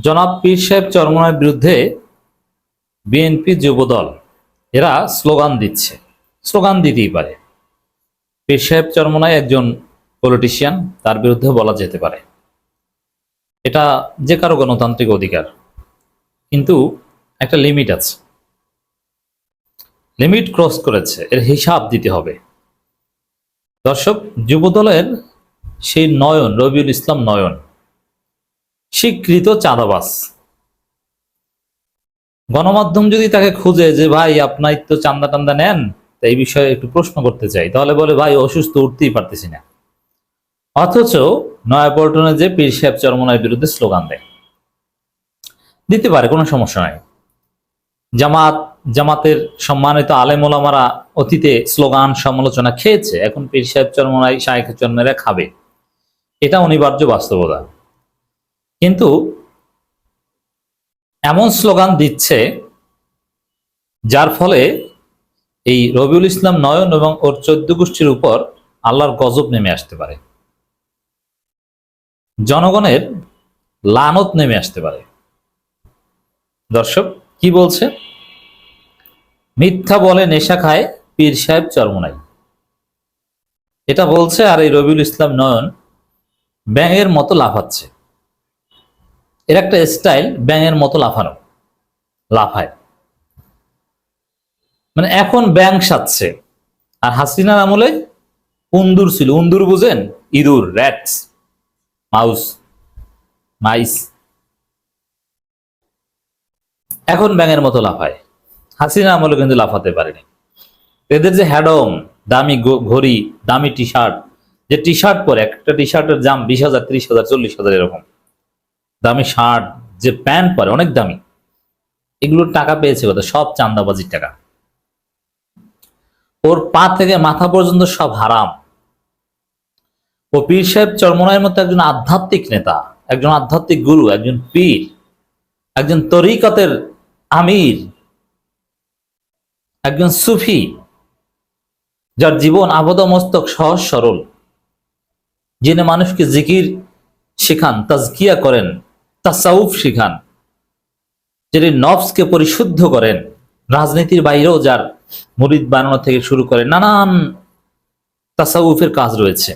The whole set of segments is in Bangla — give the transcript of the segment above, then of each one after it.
জনাব পীর সাহেব চরমনার বিরুদ্ধে বিএনপি যুবদল, এরা স্লোগান দিচ্ছে। স্লোগান দিতেই পারে। পীর সাহেব চরমনায় একজন পলিটিশিয়ান তার বিরুদ্ধে বলা যেতে পারে। এটা যে কারও গণতান্ত্রিক অধিকার। কিন্তু একটা লিমিট আছে। লিমিট ক্রস করেছে, এর হিসাব দিতে হবে। দর্শক, যুবদলের সেই নয়ন, রবিউল ইসলাম নয়ন স্বীকৃত চাঁদাবাস গণমাধ্যম যদি তাকে খুঁজে যে, ভাই আপনার তো চান্দা টান্দা নেন এই বিষয়ে একটু প্রশ্ন করতে চাই। তাহলে বলে, ভাই, অসুস্থ, উঠতেই পারতেছি না। অথচ নয়াপল্টনে যে পীর সাহেব চরমনার বিরুদ্ধে স্লোগান দেয়। দিতে পারে, কোনো সমস্যা নাই। জামাত, জামাতের সম্মানিত আলেমোলামারা অতীতে স্লোগান সমালোচনা খেয়েছে। এখন পীর সাহেব চরমনাই শাহেখ চরমেরা খাবে। এটা অনিবার্য বাস্তবতা। কিন্তু এমন স্লোগান দিচ্ছে যার ফলে এই রবিউল ইসলাম নয়ন এবং ওর চোদ্দ গোষ্ঠীর উপর আল্লাহর গজব নেমে আসতে পারে। জনগণের লানত নেমে আসতে পারে। দর্শক, কি বলছে? মিথ্যা বলে নেশা খায় পীর সাহেব চরমনাই। এটা বলছে আর এই রবিউল ইসলাম নয়ন ব্যাঙের মতো লাফাচ্ছে। এর একটা স্টাইল ব্যাঙের মতো লাফানো। লাফায়। মানে এখন ব্যাং সাচ্ছে আর হাসিনার আমলে উন্দুর ছিল। উন্দুর বুঝেন? ইঁদুর র্যাটস মাউস মাইস এখন ব্যাঙের মতো লাফায়। হাসিনা আমলে কিন্তু লাফাতে পারেনি। এদের যে হ্যাডম, দামি ঘড়ি, দামি টি শার্ট যে টি শার্ট পরে, একটা টি শার্টের দাম বিশ হাজার, ত্রিশ হাজার, চল্লিশ হাজার এরকম। দামি শার্ট, যে প্যান্ট পরে, অনেক দামি। এগুলোর টাকা পেয়েছে কত সব চান্দাবাজির টাকা। ওর পা থেকে মাথা পর্যন্ত সব হারাম। ও পীর সাহেব চরমনায়ের মতো একজন আধ্যাত্মিক নেতা, একজন আধ্যাত্মিক গুরু, একজন পীর, একজন তরিকতের আমির, একজন সুফি, যার জীবন আবদমস্তক সহজ সরল। যিনি মানুষকে জিকির শেখান, তাজকিয়া করেন তাসাউফ শেখান, যিনি নফসকে পরিশুদ্ধ করেন, রাজনীতির বাইরেও যার মুরিদ বানানো থেকে শুরু করে নানান তাসাউফের কাজ রয়েছে,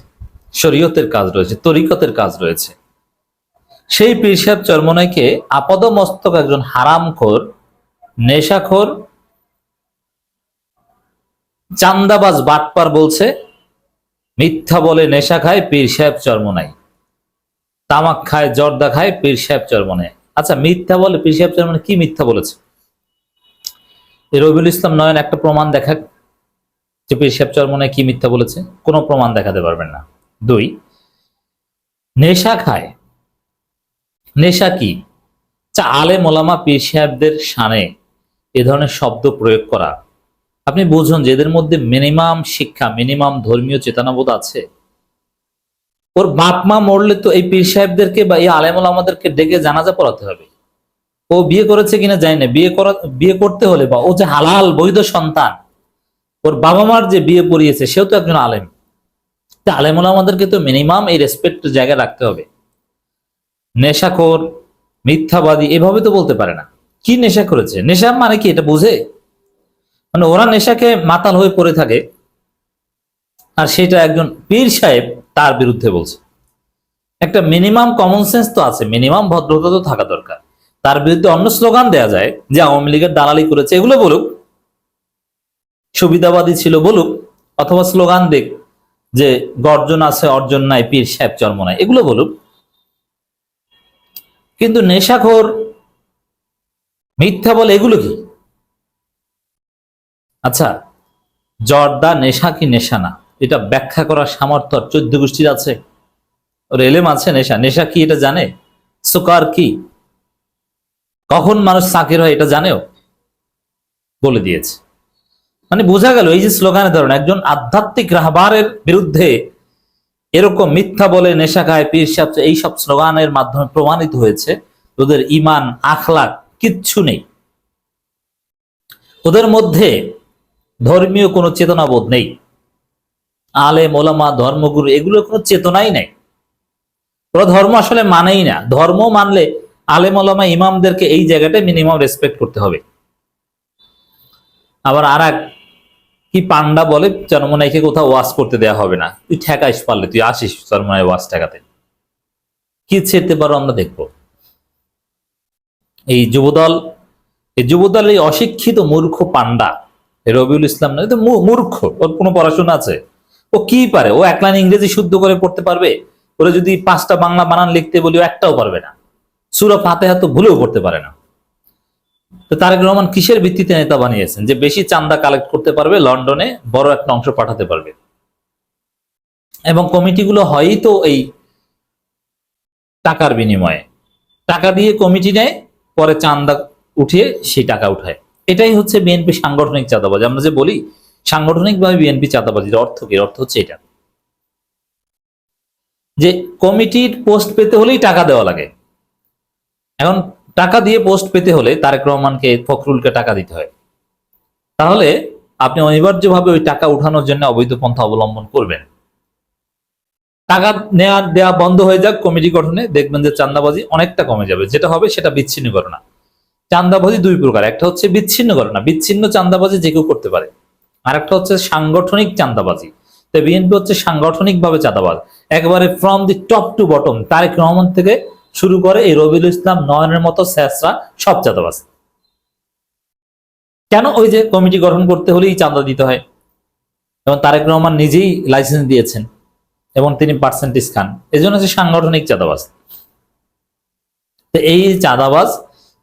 শরীয়তের কাজ রয়েছে, তরিকতের কাজ রয়েছে। সেই পীর সাহেব চরমনাইকে আপাদমস্তক একজন হারামখোর, নেশাখোর, চান্দাবাজ বাটপার বলছে, মিথ্যা বলে নেশা খায় পীর সাহেব চরমনাই। তামাক খায়, জর্দা খায়, পীর সাহেব চরমনাই আচ্ছা মিথ্যা বলে পীর সাহেব চরমনাই কি মিথ্যা বলেছে? রবিউল ইসলাম নয়ন একটা প্রমাণ দেখা যে পীর সাহেব চরমনাই কি মিথ্যা বলেছে। কোনো প্রমাণ দেখাতে পারবেন না। দুই, নেশা খায়। নেশা কি? চা আলে মোলামা পীর সাহেবদের শানে এ ধরনের শব্দ প্রয়োগ করা। আপনি বুঝুন যে এদের মধ্যে মিনিমাম শিক্ষা, মিনিমাম ধর্মীয় চেতনাবোধ আছে। ওর বাপ মা মরলে তো এই পীর সাহেবদেরকে বা এই আলেমুল আমাদেরকে ডেকে জানাজা পড়াতে হবে। ও বিয়ে করেছে কিনা জানি না। বিয়ে করা বিয়ে করতে হলে বা ও যে হালাল, বৈধ সন্তান, ওর বাবা মার যে বিয়ে পড়িয়েছে, সেও তো একজন আলেম। আলেমুল আমাদেরকে তো মিনিমাম এই রেসপেক্ট জায়গায় রাখতে হবে। নেশাখোর, মিথ্যাবাদী, এভাবে তো বলতে পারে না। কি নেশা করেছে? নেশা মানে কি? এটা বুঝে? মানে ওরা নেশাকে মাতাল হয়ে পড়ে থাকে। আর সেটা একজন পীর সাহেব তার বিরুদ্ধে বলছে। একটা মিনিমাম কমন সেন্স তো আছে মিনিমাম ভদ্রতা তো থাকা দরকার। তার বিরুদ্ধে অন্য স্লোগান দেয়া যায়, যে আওয়ামী লীগের দালালি করেছে, এগুলো বলুক। সুবিধাবাদী ছিল বলুক, অথবা স্লোগান দিক যে গর্জন আছে, অর্জন নাই, পীর সাহেব চর্ম নাই, এগুলো বলুক। কিন্তু নেশাখোর মিথ্যা বলে এগুলো কি? আচ্ছা জর্দা নেশা কি নেশা না? এটা ব্যাখ্যা করার সামর্থ্য চোদ্দ গোষ্ঠীর আছে। ওর এলেম আছে নেশা। নেশা কি এটা জানে? সুকার কি? কখন মানুষ সাকির হয় এটা জানেও? বলে দিয়েছে। মানে বোঝা গেল, এই যে স্লোগানের ধরুন, একজন আধ্যাত্মিক রাহবারের বিরুদ্ধে এরকম মিথ্যা বলে নেশা খায়, পীর সাহেব এইসব স্লোগানের মাধ্যমে প্রমাণিত হয়েছে, ওদের ইমান আখলাক কিচ্ছু নেই। ওদের মধ্যে ধর্মীয় কোনো চেতনাবোধ নেই। আলে মোলামা ধর্মগুরু, এগুলোর কোনো চেতনাই নাই। ওরা ধর্ম আসলে মানেই না। ধর্ম মানলে আলে মোলামা ইমামদেরকে এই জায়গাটায় মিনিমাম রেসপেক্ট করতে হবে। আবার আর কি পান্ডা বলে? চরমনাইকে কোথাও ওয়াশ করতে দেওয়া হবে না। তুই ঠেকাইস পারলে, তুই আসিস চরমনাই ওয়াশ ঠেকাতে। কি ছেড়তে পারো আমরা দেখব। এই যুবদল এই যুবদল এই অশিক্ষিত মূর্খ পান্ডা, রবিউল ইসলাম না মূর্খ, ওর কোনো পড়াশোনা আছে? ও কি পারে? ও এক লাইন ইংরেজি শুদ্ধ করে পড়তে পারবে? ওরা যদি পাঁচটা বাংলা বানান লিখতে বলি একটাও পারবে না। সুরা ফাতেহা তো ভুলেও পড়তে পারে না। তো তারেক রহমান কিসের ভিত্তিতে নেতা বানিয়েছেন? যে বেশি চান্দা কালেক্ট করতে পারবে, লন্ডনে বড় একটা অংশ পাঠাতে পারবে। এবং কমিটিগুলো হয়ই তো এই টাকার বিনিময়ে। টাকা দিয়ে কমিটি নেয়, পরে চান্দা উঠিয়ে সেই টাকা উঠায়। এটাই হচ্ছে বিএনপি সাংগঠনিক চাঁদাবাজি। আমরা যে বলি সাংগঠনিকভাবে বিএনপি চাঁদাবাজির অর্থ কি? অর্থ হচ্ছে এটা। যে কমিটির পোস্ট পেতে হলেই টাকা দেওয়া লাগে। এখন টাকা দিয়ে পোস্ট পেতে হলে তারেক রহমানকে, ফখরুলকে টাকা দিতে হয়। তাহলে আপনি অনিবার্যভাবে ওই টাকা উঠানোর জন্য অবৈধ পন্থা অবলম্বন করবেন। টাকা নেওয়া দেওয়া বন্ধ হয়ে যাক কমিটি গঠনে, দেখবেন যে চান্দাবাজি অনেকটা কমে যাবে। যেটা হবে সেটা বিচ্ছিন্ন ঘটনা। চান্দাবাজি দুই প্রকার। একটা হচ্ছে বিচ্ছিন্ন ঘটনা। বিচ্ছিন্ন চান্দাবাজি যে কেউ করতে পারে। আর একটা হচ্ছে সাংগঠনিক চান্দাবাজি তো বিএনপি হচ্ছে সাংগঠনিক ভাবে চাঁদাবাজ। একেবারে from the top to bottom Tarique Rahman থেকে শুরু করে এই রবিউল ইসলাম, নয়নের মতো স্যাসরা সব চাঁদাবাজ। কেন ওই যে কমিটি গঠন করতে হলেই চাঁদা দিতে হয়? এবং তারেক রহমান নিজেই লাইসেন্স দিয়েছেন এবং তিনি পার্সেন্টেজ খান। এই জন্য হচ্ছে সাংগঠনিক চাঁদাবাজ। তো এই চাঁদাবাজ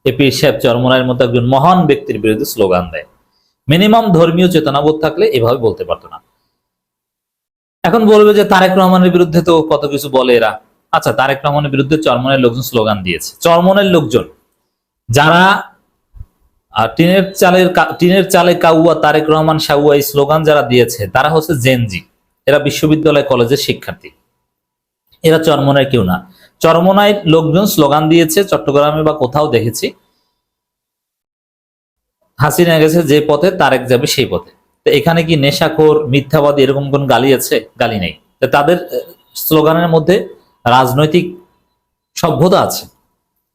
এ পীর সাহেব মতো একজন মহান ব্যক্তির বিরুদ্ধে স্লোগান দেয়। মিনিমাম ধর্মীয় চেতনাবোধ থাকলে এভাবে বলতে পারতো না। এখন বলবে যে তারেক রহমানের বিরুদ্ধে তো কত কিছু বলে এরা। আচ্ছা তারেক রহমানের বিরুদ্ধে চরমনের লোকজন স্লোগান দিয়েছে। চরমনের লোকজন, যারা টিনের চালের টিনের চালে কাউয়া, তারেক রহমান সাউয়া এই স্লোগান যারা দিয়েছে, তারা হচ্ছে জেনজি এরা বিশ্ববিদ্যালয়, কলেজের শিক্ষার্থী। এরা চরমনের কেউ না। চরমনায় লোকজন স্লোগান দিয়েছে, চট্টগ্রামে বা কোথাও দেখেছি হাসিনা গেছে যে পথে, তারেক যাবে সেই পথে। তো এখানে কি নেশাখোর, মিথ্যাবাদী এরকম কোন গালি আছে? গালি নেই। তাদের স্লোগানের মধ্যে রাজনৈতিক সভ্যতা আছে।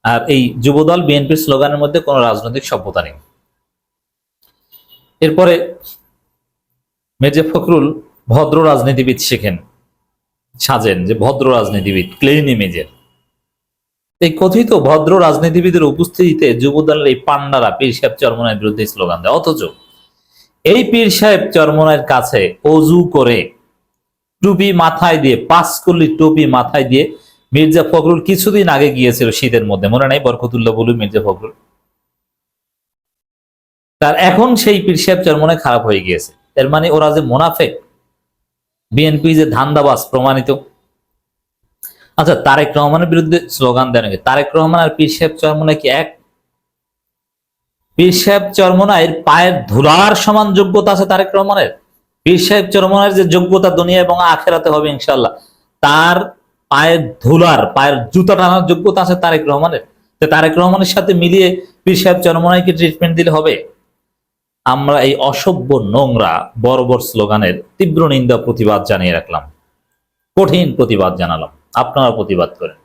আর এই যুবদল, বিএনপির স্লোগানের মধ্যে কোনো রাজনৈতিক সভ্যতা নেই। এরপরে মির্জা ফখরুল ভদ্র রাজনীতিবিদ শেখেন, সাজেন যে ভদ্র রাজনীতিবিদ ক্লিন ইমেজের এই কথিত ভদ্র রাজনীতিবিদের উপস্থিতিতে যুবদলের এই পান্ডারা পীর সাহেব চরমনের বিরুদ্ধে স্লোগান দেয়। অথচ এই পীর সাহেব চরমনের কাছে অজু করে টুপি মাথায় দিয়ে পাঁচ কল্লি টুপি মাথায় দিয়ে মির্জা ফখরুল কিছুদিন আগে গিয়েছিল শীতের মধ্যে। মনে নাই বরকতুল্লাহ বলু মির্জা ফখরুল? তার এখন সেই পীর সাহেব চরমনে খারাপ হয়ে গিয়েছে। এর মানে ওরা যে মোনাফেক। বিএনপি যে ধান্দাবাজ প্রমাণিত। আচ্ছা তারেক রহমানের বিরুদ্ধে স্লোগান দেন? তারেক রহমান আর পীর সাহেব চরমনা কি এক? পীর সাহেব চরমনায়ের পায়ের ধুলার সমান যোগ্যতা আছে তারেক রহমানের? পীর সাহেব চরমনার যে যোগ্যতা দুনিয়া এবং আখেরাতে হবে ইনশাল্লাহ তার পায়ের ধুলার, পায়ের জুতা টানার যোগ্যতা আছে তারেক রহমানের। তো তারেক রহমানের সাথে মিলিয়ে পীর সাহেব চরমনাইকে ট্রিটমেন্ট দিলে হবে? আমরা এই অসভ্য নোংরা বর্বর স্লোগানের তীব্র নিন্দা, প্রতিবাদ জানিয়ে রাখলাম। কঠিন প্রতিবাদ জানালাম। আপনারা প্রতিবাদ করেন।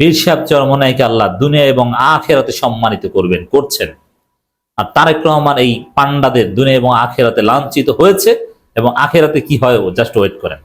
পীর সাহেব চরমনাইকে আল্লাহ দুনিয়া এবং আখেরাতে সম্মানিত করবেন, করছেন। আর তারেক রহমান এই পান্ডাদের দুনিয়া এবং আখেরাতে লাঞ্ছিত হয়েছে এবং আখেরাতে কি হয় জাস্ট ওয়েট করেন।